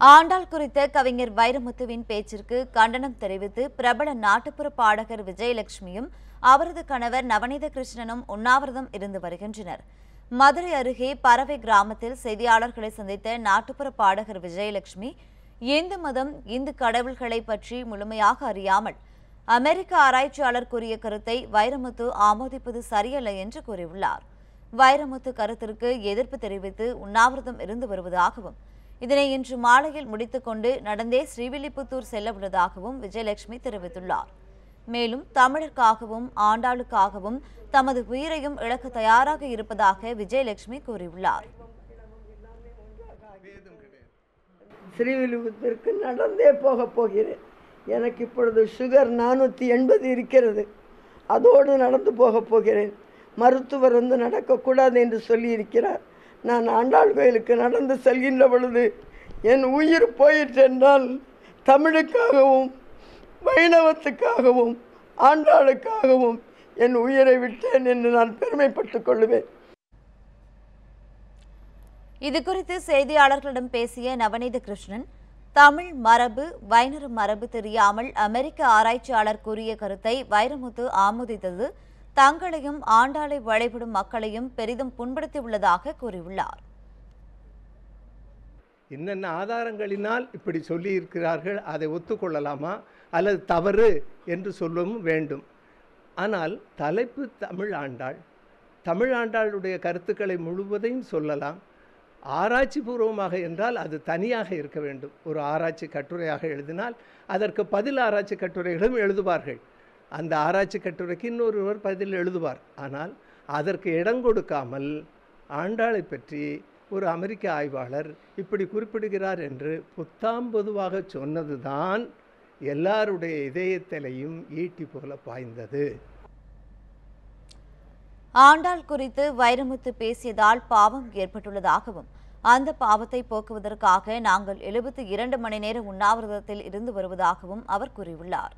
ஆண்டாள் குறித்த கவிஞர் வைரமுத்துவின் பேச்சிற்கு கண்டனம் தெரிவித்து பிரபல நாட்டுப்புற பாடகர் விஜயலட்சுமியும் அவரது கணவர் நவநீத கிருஷ்ணனும் உண்ணாவிரதம் இருந்து வருகின்றனர். மதுரை அருகே பறவை கிராமத்தில் செய்தியாளர்களை சந்தித்த நாட்டுப்புற பாடகர் விஜயலட்சுமி இந்து மதம் இந்து கடவுள்களை பற்றி முழுமையாக அறியாமல் அமெரிக்க ஆராய்ச்சியாளர் கூறிய கருத்தை வைரமுத்து ஆமோதிப்பது சரியல்ல என்று கூறியுள்ளார். வைரமுத்து கருத்திற்கு எதிர்ப்பு தெரிவித்து உண்ணாவிரதம் இருந்து வருவதாகவும் இதனை இன்று மாலையில் முடித்துக்கொண்டு நடந்தே ஸ்ரீவில்லிபுத்தூர் செல்ல உள்ளதாகவும் விஜயலட்சுமி தெரிவித்துள்ளார். மேலும் தமிழருக்காகவும் ஆண்டாளுக்காகவும் தமது உயிரையும் இழக்க தயாராக இருப்பதாக விஜயலட்சுமி கூறியுள்ளார். ஸ்ரீவில்லிபுத்தூருக்கு நடந்தே போகப் போகிறேன். எனக்கு இப்பொழுது சுகர் நானூற்றி எண்பது இருக்கிறது. அதோடு நடந்து போகப் போகிறேன். மருத்துவர் வந்து நடக்கக்கூடாது என்று சொல்லியிருக்கிறார். நான் ஆண்டாள் கோயிலுக்கு நடந்து செல்கின்ற பொழுது என் உயிர் போயிற்றென்றால் தமிழுக்காகவும் வைணவத்துக்காகவும் ஆண்டாளுக்காகவும் என் உயிரை விட்டேன் என்று நான் பெருமைப்பட்டுக் கொள்வேன் இதுகுறித்து செய்தியாளர்களிடம் பேசிய நவநீத கிருஷ்ணன் தமிழ் மரபு வைணர மரபு தெரியாமல் அமெரிக்க ஆராய்ச்சியாளர் கூறிய கருத்தை வைரமுத்து ஆமோதித்தது தங்களையும் ஆண்டாளை வழிபடும் மக்களையும் பெரிதும் புண்படுத்தியுள்ளதாக கூறியுள்ளார். என்னென்ன ஆதாரங்களினால் இப்படி சொல்லியிருக்கிறார்கள் அதை ஒத்துக்கொள்ளலாமா? அல்லது தவறு என்று சொல்லவும் வேண்டும். ஆனால் தலைப்பு தமிழ் ஆண்டாள். தமிழ் ஆண்டாளுடைய கருத்துக்களை முழுவதையும் சொல்லலாம். ஆராய்ச்சி பூர்வமாக என்றால் அது தனியாக இருக்க வேண்டும். ஒரு ஆராய்ச்சி கட்டுரையாக எழுதினால் அதற்கு பதில் ஆராய்ச்சி கட்டுரைகளும் எழுதுவார்கள். அந்த ஆராய்ச்சி கட்டுரைக்கு இன்னொருவர் பதில் எழுதுவார். ஆனால் அதற்கு இடம் கொடுக்காமல் ஆண்டாளை பற்றி ஒரு அமெரிக்க ஆய்வாளர் இப்படி குறிப்பிடுகிறார் என்று புத்தாம் பொதுவாக சொன்னதுதான் எல்லாருடைய இதயத்திலையும் ஈட்டி போல பாய்ந்தது. ஆண்டாள் குறித்து வைரமுத்து பேசியதால் பாவம் ஏற்பட்டுள்ளதாகவும் அந்த பாவத்தை போக்குவதற்காக நாங்கள் எழுபத்தி இரண்டு மணி நேர உண்ணாவிரதத்தில் இருந்து வருவதாகவும் அவர் கூறியுள்ளார்.